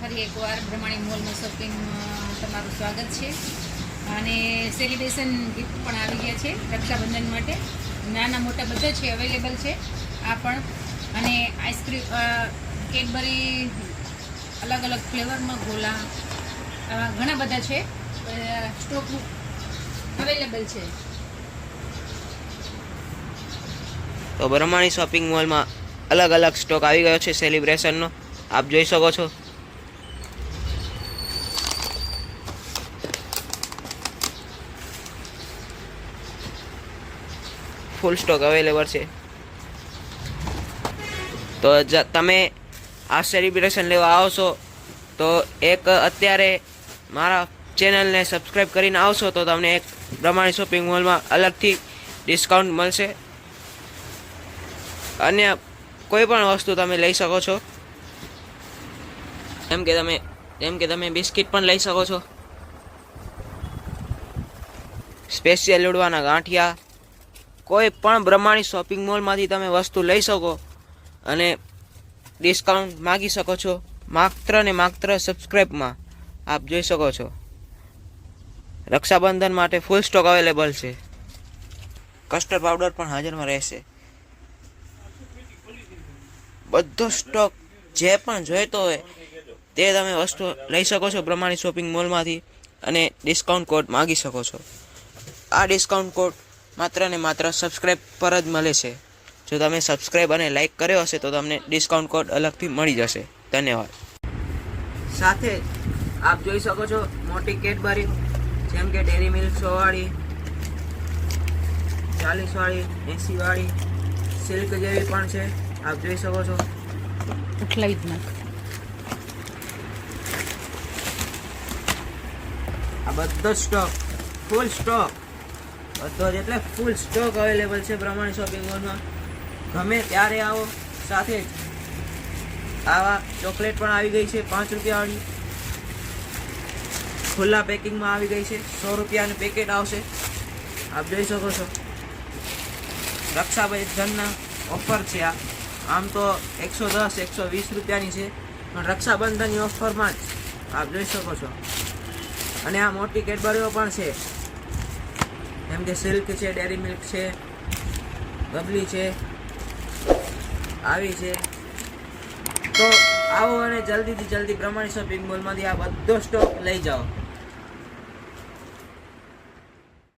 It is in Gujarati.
ફરી એકવાર બ્રહ્માણી મોલમાં શોપિંગ તમારું સ્વાગત છે. અને સેલિબ્રેશન ગિફ્ટ પણ આવી ગયા છે રક્ષાબંધન માટે. નાના મોટા બધા છે, અવેલેબલ છે આ પણ. અને આઈસ્ક્રીમ કેડબરી, અલગ અલગ ફ્લેવરમાં ગોલા ઘણા બધા છે. સ્ટોક અવેલેબલ છે. તો બ્રહ્માણી શોપિંગ મોલમાં અલગ અલગ સ્ટોક આવી ગયો છે સેલિબ્રેશનનો. આપ જોઈ શકો છો. ફૂલ સ્ટોક અવેલેબલ છે. તો તમે આ સેલિબ્રેશન લેવા આવશો તો એક અત્યારે મારા ચેનલને સબસ્ક્રાઈબ કરીને આવશો તો તમને એક બ્રહ્માણી શોપિંગ મોલમાં અલગથી ડિસ્કાઉન્ટ મળશે. અન્ય કોઈ પણ વસ્તુ તમે લઈ શકો છો. એમ કે તમે, જેમ કે તમે બિસ્કિટ પણ લઈ શકો છો. સ્પેશિયલ ઉડવાના ગાંઠિયા કોઈ પણ બ્રહ્માણી શોપિંગ મોલમાંથી તમે વસ્તુ લઈ શકો અને ડિસ્કાઉન્ટ માગી શકો છો માત્ર ને માત્ર સબસ્ક્રાઈબમાં આપ જોઈ શકો છો. રક્ષાબંધન માટે ફૂલ સ્ટોક અવેલેબલ છે. કસ્ટર્ડ પાવડર પણ હાજરમાં રહેશે. બધો સ્ટોક જે પણ જોઈતો હોય તે તમે વસ્તુ લઈ શકો છો પ્રમાણિત શોપિંગ મોલમાંથી અને ડિસ્કાઉન્ટ કોડ માગી શકો છો. આ ડિસ્કાઉન્ટ કોડ માત્ર ને માત્ર સબસ્ક્રાઈબ પર જ મળે છે. જો તમે સબસ્ક્રાઈબ અને લાઈક કર્યો હશે તો તમને ડિસ્કાઉન્ટ કોડ અલગથી મળી જશે. ધન્યવાદ. સાથે આપ જોઈ શકો છો મોટી કેડબરી જેમ કે ડેરી મિલ્ક સોવાળી ચાલીસવાળી ચાલીસ વાળી એંસી વાળી સિલ્ક જેવી પણ છે. આપ જોઈ શકો છો. ઉઠલાવી જ નાખ. આ બધો સ્ટોક ફૂલ સ્ટોક બધો એટલે ફૂલ સ્ટોક અવેલેબલ છે પ્રમાણે શોપિંગ મોલમાં ગમે ત્યારે આવો, સાથે જ આવા ચોકલેટ પણ આવી ગઈ છે, પાંચ રૂપિયાવાળી. ખુલ્લા પેકિંગમાં આવી ગઈ છે, સો રૂપિયાનું પેકેટ આવશે. આપ જોઈ શકો છો. રક્ષાબંધનના ઓફર છે આ. આમ તો એકસો દસ, એકસો વીસ રૂપિયાની છે, પણ રક્ષાબંધનની ઓફરમાં જ આપ જોઈ શકો છો. અને આ મોટી કેડબરીઓ પણ છે. જેમ કે સિલ્ક છે ડેરી મિલ્ક છે બબલી છે, આવી છે. તો આવો અને જલ્દીથી જલ્દી પ્રમાણિત શોપિંગ મોલમાંથી આ બધો સ્ટોક લઈ જાઓ.